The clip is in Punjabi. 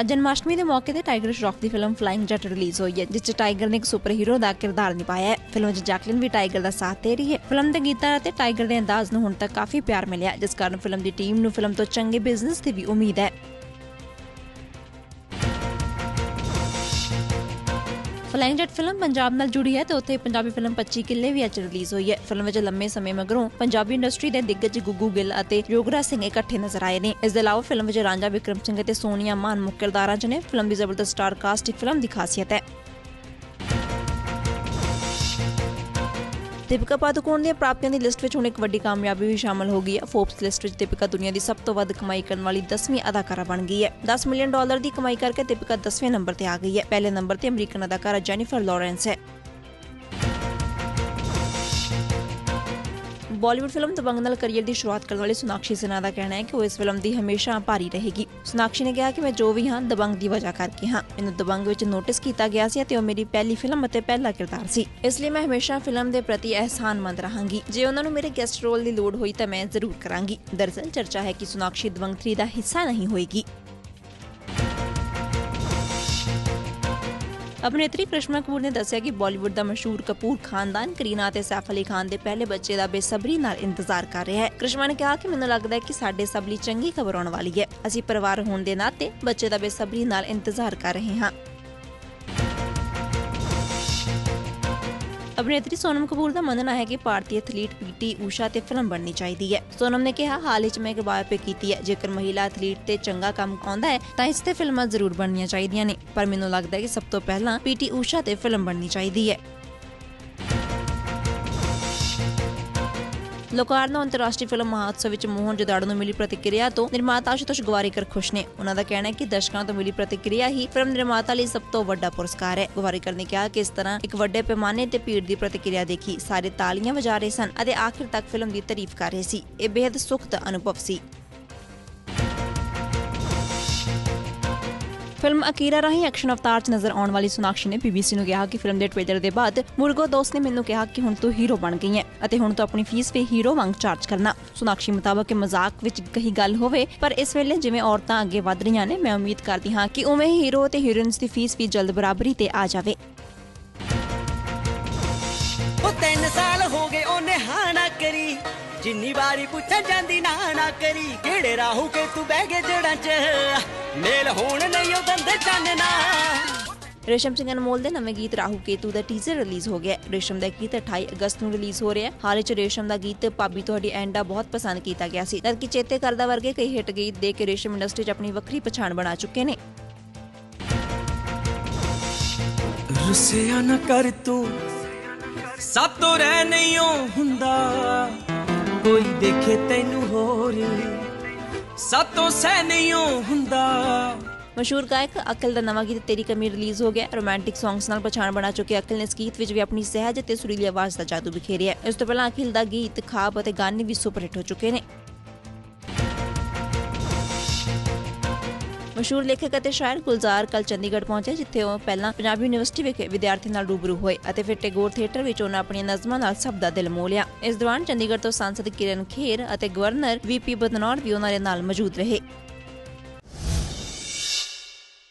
ਅੱਜ ਜਨਮਾਸ਼ਟਮੀ ਦੇ ਮੌਕੇ ਤੇ ਟਾਈਗਰ ਸ਼ਰੋਫ ਦੀ ਫਿਲਮ ਫਲਾਈਂਗ ਜੈਟ ਰਿਲੀਜ਼ ਹੋਈ ਹੈ, ਜਿਸ 'ਚ ਟਾਈਗਰ ਨੇ ਇੱਕ ਸੁਪਰ ਹੀਰੋ ਦਾ ਕਿਰਦਾਰ ਨਿਭਾਇਆ ਹੈ। ਫਿਲਮ 'ਚ ਜੈਕਲਿਨ ਵੀ ਟਾਈਗਰ ਦਾ ਸਾਥ ਦੇ ਰਹੀ ਹੈ। ਫਿਲਮ ਦੇ ਗੀਤਾਂ ਅਤੇ ਟਾਈਗਰ ਦੇ ਅੰਦਾਜ਼ ਨੂੰ ਹੁਣ ਤੱਕ ਕਾਫੀ ਪਿਆਰ ਮਿਲਿਆ, ਜਿਸ ਕਾਰਨ ਫਿਲਮ ਦੀ ਟੀਮ ਨੂੰ ਫਿਲਮ ਤੋਂ ਚੰਗੇ ਬਿਜ਼ਨਸ ਦੀ ਵੀ ਉਮੀਦ ਹੈ। ਫਲਾਈਂਗ ਜੈਟ ਫਿਲਮ ਪੰਜਾਬ ਨਾਲ ਜੁੜੀ ਹੈ ਤੇ ਉੱਥੇ ਪੰਜਾਬੀ ਫਿਲਮ 25 ਕਿੱਲੇ ਵੀ ਅੱਜ ਰਿਲੀਜ਼ ਹੋਈ ਹੈ। ਫਿਲਮ ਵਿੱਚ ਲੰਮੇ ਸਮੇਂ ਮਗਰੋਂ ਪੰਜਾਬੀ ਇੰਡਸਟਰੀ ਦੇ ਦਿੱਗਜ ਗੁੱਗੂ ਗਿੱਲ ਅਤੇ ਯੋਗਰਾ ਸਿੰਘ ਇਕੱਠੇ ਨਜ਼ਰ ਆਏ ਨੇ। ਇਸ ਦੇ ਇਲਾਵਾ ਫਿਲਮ ਵਿੱਚ ਰਾਂਝਾ ਵਿਕਰਮ ਸਿੰਘ ਅਤੇ ਸੋਨੀਆ ਮਾਨ ਮੁੱਖ ਕਿਰਦਾਰਾਂ 'ਚ ਨੇ। ਫਿਲਮ ਦੀ ਜ਼ਬਰਦਸਤ ਸਟਾਰ ਕਾਸਟ ਇੱਕ ਫਿਲਮ ਦੀ ਖਾਸੀਅਤ ਹੈ। ਦੀਪਿਕਾ ਪਾਦੂਕੋਣ ਦੀਆਂ ਪ੍ਰਾਪਤੀਆਂ ਦੀ ਲਿਸਟ ਵਿੱਚ ਹੁਣ ਇੱਕ ਵੱਡੀ ਕਾਮਯਾਬੀ ਵੀ ਸ਼ਾਮਲ ਹੋ ਗਈ ਹੈ। ਫੋਰਬਸ ਲਿਸਟ ਵਿੱਚ ਦੀਪਿਕਾ ਦੁਨੀਆ ਦੀ ਸਭ ਤੋਂ ਵੱਧ ਕਮਾਈ ਕਰਨ ਵਾਲੀ 10ਵੀਂ ਅਦਾਕਾਰਾ ਬਣ ਗਈ ਹੈ। 10 ਮਿਲੀਅਨ ਡਾਲਰ ਦੀ ਕਮਾਈ ਕਰਕੇ ਦੀਪਿਕਾ 10ਵੇਂ ਨੰਬਰ ਤੇ ਆ ਗਈ ਹੈ। ਪਹਿਲੇ ਨੰਬਰ ਤੇ ਅਮਰੀਕਨ ਅਦਾਕਾਰਾ ਜੈਨੀਫਰ ਲਾਰੈਂਸ ਹੈ। ਬਾਲੀਵੁੱਡ ਫਿਲਮ ਦਬੰਗ ਨਾਲ ਕੈਰੀਅਰ ਦੀ ਸ਼ੁਰੂਆਤ ਕਰਨ ਵਾਲੀ ਸੋਨਾਕਸ਼ੀ ਸਿਨਹਾ ਦਾ ਕਹਿਣਾ ਹੈ ਕਿ ਉਹ ਇਸ ਫਿਲਮ ਦੀ ਹਮੇਸ਼ਾ ਭਾਰੀ ਰਹੇਗੀ। ਸੁਨਾਕਸ਼ੀ ਨੇ ਕਿਹਾ ਕਿ ਮੈਂ ਜੋ ਵੀ ਹਾਂ, ਦਬੰਗ ਦੀ ਵਜ੍ਹਾ ਕਰਕੇ ਹਾਂ। ਮੈਨੂੰ ਦਬੰਗ ਵਿੱਚ ਨੋਟਿਸ ਕੀਤਾ ਗਿਆ ਸੀ ਅਤੇ ਉਹ ਮੇਰੀ ਪਹਿਲੀ ਫਿਲਮ ਅਤੇ ਪਹਿਲਾ ਕਿਰਦਾਰ ਸੀ। ਇਸ ਲਈ ਮੈਂ ਹਮੇਸ਼ਾ ਫਿਲਮ ਦੇ ਪ੍ਰਤੀ ਅਹਿਸਾਨਮੰਦ ਰਹਾਂਗੀ। ਜੇ ਉਹਨਾਂ ਨੂੰ ਮੇਰੇ ਗੈਸਟ ਰੋਲ ਦੀ ਲੋੜ ਹੋਈ ਤਾਂ ਮੈਂ ਜ਼ਰੂਰ ਕਰਾਂਗੀ। ਦਰਅਸਲ ਚਰਚਾ ਹੈ ਕਿ ਸੁਨਾਕਸ਼ੀ ਦਬੰਗ 3 ਦਾ ਹਿੱਸਾ ਨਹੀਂ ਹੋਏਗੀ। ਅਭਿਨੇਤਰੀ ਕ੍ਰਿਸ਼ਮਾ ਕਪੂਰ ਨੇ ਦੱਸਿਆ ਕਿ ਬਾਲੀਵੁੱਡ ਦਾ ਮਸ਼ਹੂਰ ਕਪੂਰ ਖਾਨਦਾਨ ਕਰੀਨਾ ਅਤੇ ਸੈਫ ਅਲੀ ਖਾਨ ਦੇ ਪਹਿਲੇ ਬੱਚੇ ਦਾ ਬੇਸਬਰੀ ਨਾਲ ਇੰਤਜ਼ਾਰ ਕਰ ਰਿਹਾ ਹੈ। ਕ੍ਰਿਸ਼ਮਾ ਨੇ ਕਿਹਾ ਕਿ ਮੈਨੂੰ ਲੱਗਦਾ ਹੈ ਕਿ ਸਾਡੇ ਸਭ ਲਈ ਚੰਗੀ ਖਬਰ ਆਉਣ ਵਾਲੀ ਹੈ। ਅਸੀਂ ਪਰਿਵਾਰ ਹੋਣ ਦੇ ਨਾਤੇ ਬੱਚੇ ਦਾ ਬੇਸਬਰੀ ਨਾਲ ਇੰਤਜ਼ਾਰ ਕਰ ਰਹੇ ਹਾਂ। ਅਭਿਨੇਤਰੀ ਸੋਨਮ ਕਪੂਰ ਦਾ ਮੰਨਣਾ ਹੈ ਕਿ ਭਾਰਤੀ ਐਥਲੀਟ ਪੀਟੀ ਊਸ਼ਾ ਤੇ ਫਿਲਮ ਬਣਨੀ ਚਾਹੀਦੀ ਹੈ। ਸੋਨਮ ਨੇ ਕਿਹਾ, ਹਾਲ ਹੀ ਮੈਂ ਇੱਕ ਬਾਇਓਪਿਕ ਕੀਤੀ ਹੈ। ਜੇਕਰ ਮਹਿਲਾ ਐਥਲੀਟ ਤੇ ਚੰਗਾ ਕੰਮ ਆਉਂਦਾ ਹੈ, ਤਾਂ ਇਸ ਤੇ ਫਿਲਮਾਂ ਜ਼ਰੂਰ ਬਣਨੀਆਂ ਚਾਹੀਦੀਆਂ ਨੇ। ਪਰ ਮੈਨੂੰ ਲੱਗਦਾ ਹੈ ਕਿ ਸਭ ਤੋਂ ਪਹਿਲਾਂ ਪੀਟੀ ਊਸ਼ਾ ਤੇ ਫਿਲਮ ਬਣਨੀ ਚਾਹੀਦੀ ਹੈ। ਲੋਕਾਰਨੋ ਅੰਤਰਰਾਸ਼ਟਰੀ ਫਿਲਮ ਮਹਾਉਤਸਵ ਵਿੱਚ ਮੋਹਨ ਜਦਾੜੂ ਨੂੰ ਮਿਲੀ ਪ੍ਰਤੀਕਿਰਿਆ ਤੋਂ ਨਿਰਮਾਤਾ ਆਸ਼ੂਤੋਸ਼ ਗਵਾਰੀਕਰ ਖੁਸ਼ ਨੇ। ਉਹਨਾਂ ਦਾ ਕਹਿਣਾ ਹੈ ਕਿ ਦਰਸ਼ਕਾਂ ਤੋਂ ਮਿਲੀ ਪ੍ਰਤੀਕਿਰਿਆ ਹੀ ਫਿਲਮ ਨਿਰਮਾਤਾ ਲਈ ਸਭ ਤੋਂ ਵੱਡਾ ਪੁਰਸਕਾਰ ਹੈ। ਗਵਾਰੀਕਰ ਨੇ ਕਿਹਾ ਕਿ ਇਸ ਤਰ੍ਹਾਂ ਇੱਕ ਵੱਡੇ ਪੈਮਾਨੇ ਤੇ ਭੀੜ ਦੀ ਪ੍ਰਤੀਕਿਰਿਆ ਦੇਖੀ। ਸਾਰੇ ਤਾਲੀਆਂ ਵਜਾ ਰਹੇ ਸਨ ਅਤੇ ਆਖਿਰ ਤੱਕ ਫਿਲਮ ਦੀ ਤਾਰੀਫ ਕਰ ਰਹੇ ਸੀ। ਇਹ ਬੇहद ਸੁਖਦ ਅਨੁਭਵ ਸੀ। ਫਿਲਮ ਅਕੀਰਾ ਰਾਹੀਂ ਐਕਸ਼ਨ ਅਵਤਾਰ 'ਚ ਨਜ਼ਰ ਆਉਣ ਵਾਲੀ ਸੋਨਾਕਸ਼ੀ ਨੇ BBC ਨੂੰ ਕਿਹਾ ਕਿ ਫਿਲਮ ਦੇ ਟ੍ਰੇਲਰ ਦੇ ਬਾਅਦ ਮੁਰਗੋ ਦੋਸਤ ਨੇ ਮੈਨੂੰ ਕਿਹਾ ਕਿ ਹੁਣ ਤੂੰ ਹੀਰੋ ਬਣ ਗਈ ਹੈ ਅਤੇ ਹੁਣ ਤੂੰ ਆਪਣੀ ਫੀਸ ਵੀ ਹੀਰੋ ਵਾਂਗ ਚਾਰਜ ਕਰਨਾ। ਸੋਨਾਕਸ਼ੀ ਮੁਤਾਬਕ ਇਹ ਮਜ਼ਾਕ ਵਿੱਚ ਕਹੀ ਗੱਲ ਹੋਵੇ, ਪਰ ਇਸ ਵੇਲੇ ਜਿਵੇਂ ਔਰਤਾਂ ਅੱਗੇ ਵਧ ਰਹੀਆਂ ਨੇ, ਮੈਂ ਉਮੀਦ ਕਰਦੀ ਹਾਂ ਕਿ ਉਵੇਂ ਹੀਰੋ ਅਤੇ ਹੀਰੋਇਨਸ ਦੀ ਫੀਸ ਵੀ ਜਲਦ ਬਰਾਬਰੀ ਤੇ ਆ ਜਾਵੇ। ਉਹ ਤਿੰਨ ਸਾਲ ਹੋ ਗਏ ਉਹਨੇ ਹਾਂ ਕਰੀ ਜਿੰਨੀ ਵਾਰੀ ਪੁੱਛਣ ਜਾਂਦੀ ਨਾ ਨਾ ਕਰੀ। ਕਿਹੜੇ ਰਾਹੂ ਕੇ ਤੂੰ ਬਹਿ ਗਏ ਜੜਾਂ 'ਚ? ਮੇਲ ਹੋਣ ਨਹੀਂ ਉਹ ਦੰਦੇ ਚਾਨਣਾ ਰੇਸ਼ਮ ਸਿੰਘ ਅਨਮੋਲ ਦੇ ਨਵੇਂ ਗੀਤ ਰਾਹੂ ਕੇਤੂ ਦਾ ਟੀਜ਼ਰ ਰਿਲੀਜ਼ ਹੋ ਗਿਆ। ਰੇਸ਼ਮ ਦਾ ਗੀਤ 28 ਅਗਸਤ ਨੂੰ ਰਿਲੀਜ਼ ਹੋ ਰਿਹਾ। ਹੈ ਹਾਲ ਹੀ ਚ ਰੇਸ਼ਮ ਦਾ ਗੀਤ ਭਾਬੀ ਤੁਹਾਡੀ ਐਂਡਾ ਬਹੁਤ ਪਸੰਦ ਕੀਤਾ ਗਿਆ ਸੀ। ਜਦਕਿ ਚੇਤੇ ਕਰਦਾ ਵਰਗੇ ਕਈ ਹਿੱਟ ਗੀਤ ਦੇ ਕੇ ਰੇਸ਼ਮ ਇੰਡਸਟਰੀ 'ਚ ਆਪਣੀ ਵੱਖਰੀ ਪਛਾਣ ਬਣਾ ਚੁੱਕੇ ਨੇ। ਰੁੱਸਿਆ ਨਾ ਕਰ ਤੂੰ। ਸਭ ਤੋਂ ਰਹਿ ਨਹੀਂ ਹੁੰਦਾ। ਕੋਈ ਦੇਖੇ ਤੈਨੂੰ ਹੋਰ। ਸਭ ਸਹਿ ਨਹੀਂ ਹੁੰਦਾ। ਮਸ਼ਹੂਰ ਗਾਇਕ ਅਕਲ ਦਾ ਨਵਾਂ ਗੀਤ ਤੇਰੀ ਕਮੀ ਰਿਲੀਜ਼ ਹੋ ਗਿਆ। ਰੋਮਾਂਟਿਕ ਸੌਂਗਸ ਨਾਲ ਪਛਾਣ ਬਣਾ ਚੁੱਕੇ ਅਕਲ ਨੇ ਇਸ ਗੀਤ ਵਿੱਚ ਵੀ ਆਪਣੀ ਸਹਿਜ ਅਤੇ ਸੁਰੀਲੀ ਆਵਾਜ਼ ਦਾ ਜਾਦੂ ਬਿਖੇਰਿਆ ਇਸ ਤੋਂ ਪਹਿਲਾਂ ਅਖਿਲ ਦਾ ਗੀਤ ਖਾਬ ਅਤੇ ਗਾਣੇ ਵੀ ਸੁਪਰ ਹਿੱਟ ਹੋ ਚੁੱਕੇ ਨੇ। ਮਸ਼ਹੂਰ ਲੇਖਕ ਅਤੇ ਸ਼ਾਇਰ ਗੁਲਜ਼ਾਰ ਕੱਲ ਚੰਡੀਗੜ੍ਹ ਪਹੁੰਚੇ, ਜਿੱਥੇ ਉਹ ਪਹਿਲਾਂ ਪੰਜਾਬ ਯੂਨੀਵਰਸਿਟੀ ਵਿਖੇ ਵਿਦਿਆਰਥੀਆਂ ਨਾਲ ਰੂਬਰੂ ਹੋਏ ਅਤੇ ਫਿਰ ਟੈਗੋਰ ਥੀਏਟਰ ਵਿੱਚ ਉਹਨਾਂ ਆਪਣੀਆਂ ਨਜ਼ਮਾਂ ਨਾਲ ਸਭ ਦਾ ਦਿਲ ਮੋਹ ਲਿਆ। ਇਸ ਦੌਰਾਨ ਚੰਡੀਗੜ੍ਹ ਤੋਂ ਸੰਸਦ ਕਿਰਨ ਖੇਰ ਅਤੇ ਗਵਰਨਰ ਵੀਪੀ ਬਦਨੌਰ ਵੀ ਉਹਨਾਂ ਦੇ ਨਾਲ ਮੌਜੂਦ ਰਹੇ।